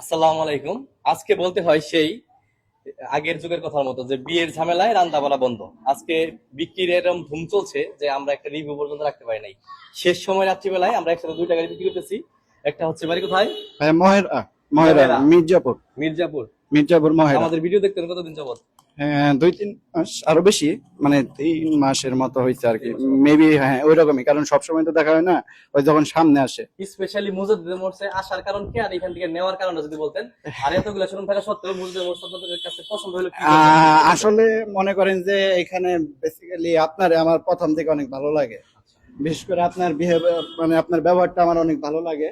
আসসালামু আলাইকুম। আজকে বলতে হয় সেই আগের যুগের কথার মতো যে বিয়ের ঝামেলায় রান্না বলা বন্ধ। আজকে বিক্রির এরকম ধুম চলছে যে আমরা একটা রিভিউ পর্যন্ত রাখতে পারি নাই। শেষ সময় রাত্রিবেলায় আমরা একসাথে দুইটা গাড়ি বিক্রি করতেছি। একটা হচ্ছে বাড়ি কোথায়? মহেরা মহেরা মহেরা। মির্জাপুর। মির্জাপুর। মির্জাপুর মহেরা। আমাদের ভিডিও দেখতে কতদিন যাবত হ্যাঁ দুই তিন মাস আরও বেশি মানে তিন মাসের মতো হয়েছে আর কি। মেবি হ্যাঁ কারণ সবসময় তো দেখা হয় না ওই যখন সামনে আসে। স্পেশালি মুজাদ্দিদ আসার কারণ কি আর এখান থেকে নেওয়ার কারণটা যদি বলতেন? আর এতগুলো শোরুম থাকা সত্ত্বেও মুজাদ্দিদ আপনাদের কাছে পছন্দ হলো কি? আসলে মনে করেন যে এখানে বেসিক্যালি আপনার আমার প্রথম থেকে অনেক ভালো লাগে। বিশেষ করে আপনার বিহেভিয়ার মানে আপনার ব্যবহারটা আমার অনেক ভালো লাগে।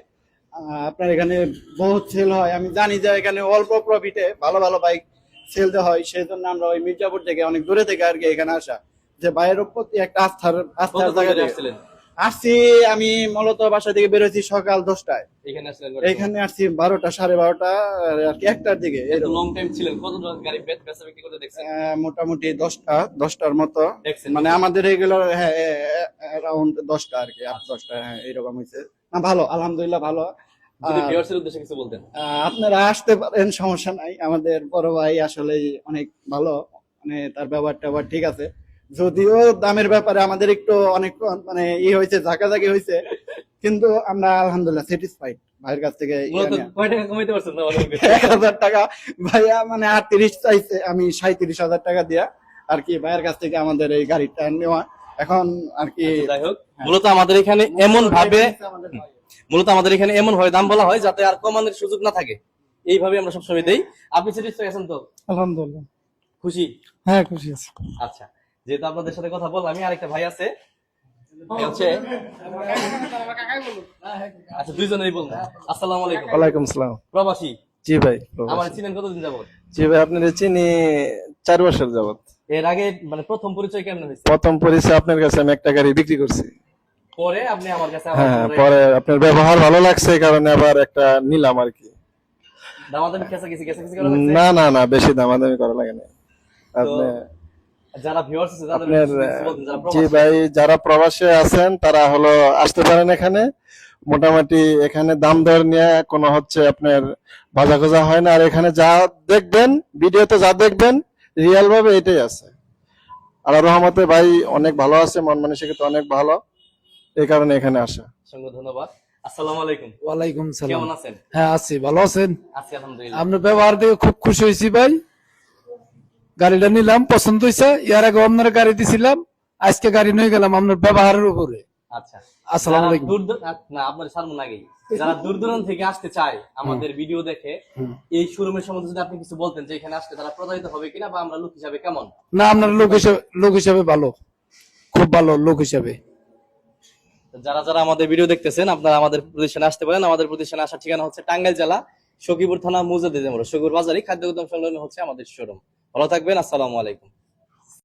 আপনার এখানে বহুত সেল হয়। আমি জানি যে এখানে অল্প প্রফিটে ভালো ভালো বাইক সেল হয় সেই জন্য আমরা ওই মির্জাপুর থেকে অনেক দূরে থেকে আর কি এখানে আসা। যে বাইরের প্রতি একটা আস্থার আস্থার জায়গা আসছিলেন? আসছি আমি মূলত বাসা থেকে বেরোছি সকাল দশটায়। এখানে আসছি বারোটা সাড়ে বারোটা আর কি একটার দিকে মোটামুটি দশটা দশটার মতো। মানে আমাদের এগুলো হ্যাঁ অ্যারাউন্ড দশটা আর কি আট দশটা হ্যাঁ এরকম হয়েছে না ভালো আলহামদুলিল্লাহ ভালো। কিছু বলতেন। আপনারা আসতে পারেন সমস্যা নাই। আমাদের বড় ভাই আসলে অনেক ভালো মানে তার ব্যবহার ট্যাবহার ঠিক আছে। যদিও দামের ব্যাপারে আমাদের একটু অনেক মানে ই হয়েছে ঝাঁকাঝাঁকি হয়েছে। কিন্তু আমরা আলহামদুলিল্লাহ স্যাটিসফাইড ভাইয়ের কাছ থেকে এক হাজার টাকা। ভাইয়া মানে আটত্রিশ চাইছে আমি সাঁত্রিশ হাজার টাকা দিয়া। আর কি ভাইয়ের কাছ থেকে আমাদের এই গাড়িটা নেওয়া। এখন আর কি যাই হোক। মূলত আমাদের এখানে এমন ভাবে মূলত আমাদের এখানে এমন ভাবে দাম বলা হয় যাতে আর কমানোর সুযোগ না থাকে। এইভাবে আমরা সবসময় দেই। আপনি স্যাটিসফাই আছেন তো? আলহামদুলিল্লাহ। খুশি? হ্যাঁ খুশি আছি। আচ্ছা যেহেতু আপনাদের সাথে কথা বললাম আমি আরেকটা ভাই আছে। হচ্ছে আচ্ছা দুইজনেরই বলব আসসালামু আলাইকুম। ওয়ালাইকুম সালাম। প্রবাসী? জি ভাই আমার চিনেন কতদিন যাবত? জি ভাই আপনার চিনি চার বছর যাবত। এর আগে মানে প্রথম পরিচয় কেমন হয়েছে? প্রথম পরিচয় আপনার কাছে আমি একটা গাড়ি বিক্রি করছি। পরে আপনি আমার কাছে হ্যাঁ পরে আপনার ব্যবহার ভালো লাগছে এই কারণে আবার একটা নিলাম আর কি। দামাদামি কেসা গেছি কেসা গেছি করা লাগছে? না না না বেশি দামাদামি করা লাগে না। আপনি যারা ভিউয়ার্স আছে কিছু যারা জি ভাই যারা প্রবাসে আছেন তারা হলো আসতে পারেন এখানে। মোটামুটি এখানে দাম দর নিয়ে কোনো হচ্ছে আপনার ভাজা খোঁজা হয় না। আর এখানে যা দেখবেন ভিডিওতে যা দেখবেন রিয়েল ভাবে এটাই আছে। আর রহমতে ভাই অনেক ভালো আছে মন মানসিকতা অনেক ভালো এই কারণে এখানে আসা। অসংখ্য ধন্যবাদ। আসসালামু আলাইকুম। ওয়ালাইকুম সালাম। কেমন আছেন? হ্যাঁ আছি। ভালো আছেন? আছি আলহামদুলিল্লাহ। আপনার ব্যবহার দেখে খুব খুশি হয়েছি ভাই। গাড়িটা নিলাম পছন্দ হয়েছে। ইয়ার আগে আপনার গাড়ি দিছিলাম আজকে গাড়ি নিয়ে গেলাম আপনার ব্যবহারের উপরে। আচ্ছা। আসসালামু যারা আলাইকুম। দূর দূর- না আপনার সালমন আগেই যারা দূর দূরান্ত থেকে আসতে চায় আমাদের ভিডিও দেখে এই শোরুমের সম্বন্ধে যদি আপনি কিছু বলতেন যে এখানে আসলে তারা প্রতারিত হবে কিনা বা আমরা লোক হিসাবে কেমন? না আপনার লোক হিসাবে লোক হিসাবে ভালো। খুব ভালো লোক হিসাবে। যারা যারা আমাদের ভিডিও দেখতেছেন আপনারা আমাদের প্রতিষ্ঠানে আসতে পারেন। আমাদের প্রতিষ্ঠানে আসার ঠিকানা হচ্ছে টাঙ্গাইল জেলা সখীপুর থানা মুজাদ্দিদ মোড় সখীপুর বাজারে খাদ্য গুদাম সংলগ্ন হচ্ছে আমাদের শোরুম। ভালো থাকবেন আসসালামু আলাইকুম।